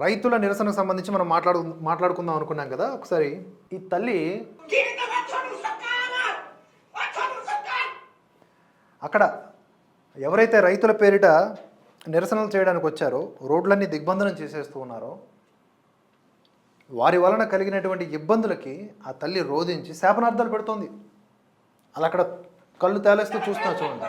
రైతుల నిరసనకు సంబంధించి మనం మాట్లాడు మాట్లాడుకుందాం అనుకున్నాం కదా ఒకసారి ఈ తల్లి అక్కడ ఎవరైతే రైతుల పేరిట నిరసనలు చేయడానికి వచ్చారో రోడ్లన్నీ దిగ్బంధనం చేసేస్తూ ఉన్నారో వారి వలన కలిగినటువంటి ఇబ్బందులకి ఆ తల్లి రోధించి శాపనార్థాలు పెడుతోంది. అలా అక్కడ కళ్ళు తేలేస్తూ చూస్తున్నా చూడండి.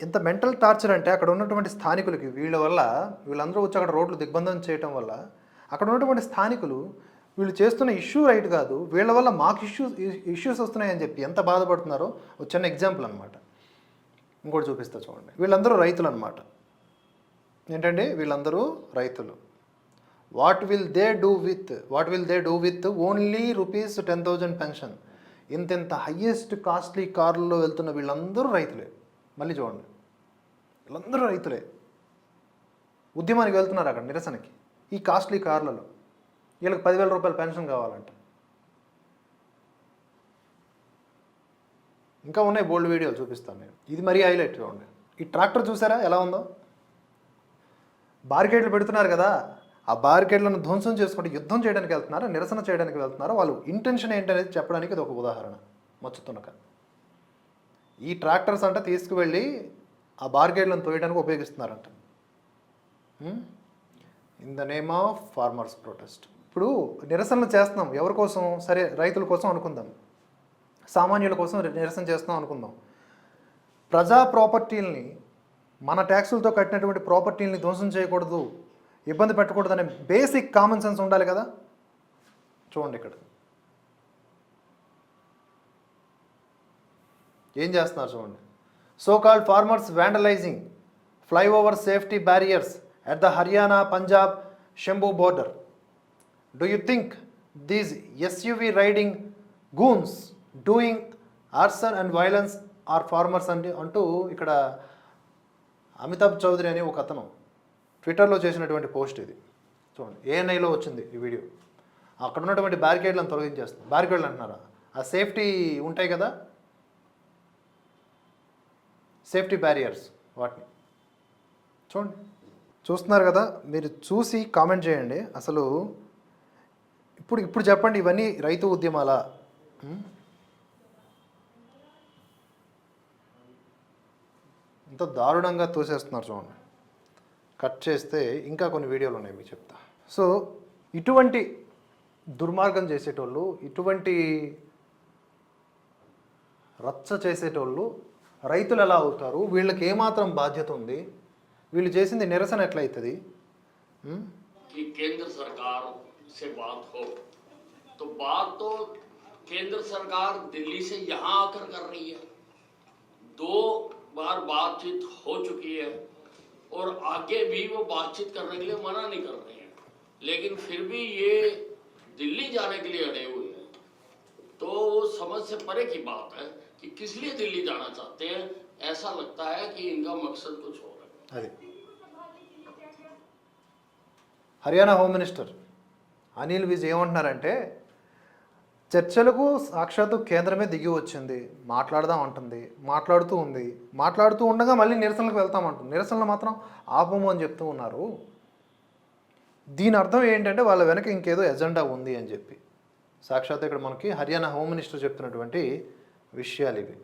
ఇంత మెంటల్ టార్చర్ అంటే అక్కడ ఉన్నటువంటి స్థానికులకి వీళ్ళ వల్ల వీళ్ళందరూ వచ్చి అక్కడ రోడ్లు దిగ్బంధం చేయటం వల్ల అక్కడ ఉన్నటువంటి స్థానికులు వీళ్ళు చేస్తున్న ఇష్యూ రైట్ కాదు వీళ్ళ వల్ల మాకు ఇష్యూస్ ఇష్యూస్ వస్తున్నాయని చెప్పి ఎంత బాధపడుతున్నారో ఒక చిన్న ఎగ్జాంపుల్ అనమాట ఇంకోటి చూపిస్తా చూడండి. వీళ్ళందరూ రైతులు అనమాట ఏంటండి? వీళ్ళందరూ రైతులు. What will they do with what will they do with only rupees ten thousand pension ఇంత ఇంత హయ్యెస్ట్ కాస్ట్లీ కార్లలో వెళ్తున్న వీళ్ళందరూ రైతులే. మళ్ళీ చూడండి. వీళ్ళందరూ రైతులే. ఉద్యమానికి వెళ్తున్నారు అక్కడ నిరసనకి. ఈ కాస్ట్లీ కార్లలో. వీళ్ళకి పదివేల రూపాయల పెన్షన్ కావాలంట. ఇంకా ఉన్నాయి బోల్డ్ వీడియోలు చూపిస్తాను నేను. ఇది మరీ హైలైట్ చూడండి ఈ ట్రాక్టర్ చూసారా? ఎలా ఉందో? బారికేడ్లు పెడుతున్నారు కదా. ఆ బారికేడ్లను ధ్వంసం చేసుకుంటే యుద్ధం చేయడానికి వెళ్తున్నారా? నిరసన చేయడానికి వెళ్తున్నారా? వాళ్ళు ఇంటెన్షన్ ఏంటనేది చెప్పడానికి ఇది ఒక ఉదాహరణ. మచ్చుతునక ఈ ట్రాక్టర్స్ అంట తీసుకువెళ్ళి ఆ బార్గేట్లను తోయడానికి ఉపయోగిస్తున్నారంట. In the name of farmers protest ఇప్పుడు నిరసనలు చేస్తున్నాం. ఎవరి కోసం? సరే రైతుల కోసం అనుకుందాం. సామాన్యుల కోసం నిరసన చేస్తున్నాం అనుకుందాం. ప్రజా ప్రాపర్టీల్ని మన ట్యాక్సులతో కట్టినటువంటి ప్రాపర్టీలని ధ్వంసం చేయకూడదు ఇబ్బంది పెట్టకూడదు అనే బేసిక్ కామన్ సెన్స్ ఉండాలి కదా? చూడండి ఇక్కడ. ఏం చేస్తున్నారు చూడండి. So called farmers vandalising flyover safety barriers at the Haryana Punjab Shambhu border do you think these SUV riding goons doing arson and violence are farmers అండి అంటూ ఇక్కడ అమితాబ్ చౌదరి అనే ఒక అతను ట్విట్టర్లో చేసినటువంటి పోస్ట్ ఇది. చూడండి ఏఎన్ఐలో వచ్చింది ఈ వీడియో. అక్కడ ఉన్నటువంటి బ్యారికేడ్లను తొలగించేస్తుంది. బ్యారికేడ్లు అంటున్నారా? ఆ సేఫ్టీ ఉంటాయి కదా? సేఫ్టీ బ్యారియర్స్ వాటిని. చూడండి. చూస్తున్నారు కదా మీరు చూసి కామెంట్ చేయండి. అసలు ఇప్పుడు ఇప్పుడు చెప్పండి ఇవన్నీ రైతు ఉద్యమాలా? ఇంత ఎంత దారుణంగా తోసేస్తున్నారు చూడండి. కట్ చేస్తే ఇంకా కొన్ని వీడియోలు ఉన్నాయి మీకు చెప్తా. సో ఇటువంటి దుర్మార్గం చేసేటోళ్ళు ఇటువంటి రచ్చ చేసేటోళ్ళు రైతులు ఎలా అవుతారు వీళ్ళకి ఏమాత్రం బాధ్యత ఉంది వీళ్ళు చేసింది నిరసన ఎట్లయితుంది ఉం? कि केंद्र सरकार से बात हो तो बात तो केंद्र सरकार दिल्ली से यहाँ आकर कर रही है दो बार बातचीत हो चुकी है और आगे भी वो बातचीत करने के लिए मना नहीं कर रहे हैं लेकिन फिर भी ये दिल्ली जाने के लिए अड़े हुए हैं तो वो समझ से परे की बात है कि किस लिए दिल्ली जाना चाहते हैं ऐसा लगता है कि इनका मकसद कुछ और है అది హర్యానా హోమ్ మినిస్టర్ అనిల్ విజ్ ఏమంటున్నారంటే చర్చలకు సాక్షాత్తు కేంద్రమే దిగి వచ్చింది మాట్లాడదాం అంటుంది మాట్లాడుతూ ఉంది మాట్లాడుతూ ఉండగా మళ్ళీ నిరసనలకు వెళ్తామంటుంది నిరసనలు మాత్రం ఆపము అని చెప్తూ ఉన్నారు దీని అర్థం ఏంటంటే వాళ్ళ వెనక ఇంకేదో ఎజెండా ఉంది అని చెప్పి సాక్షాత్ ఇక్కడ మనకి హర్యానా హోమ్ మినిస్టర్ చెప్తున్నటువంటి విషయాలు ఇవి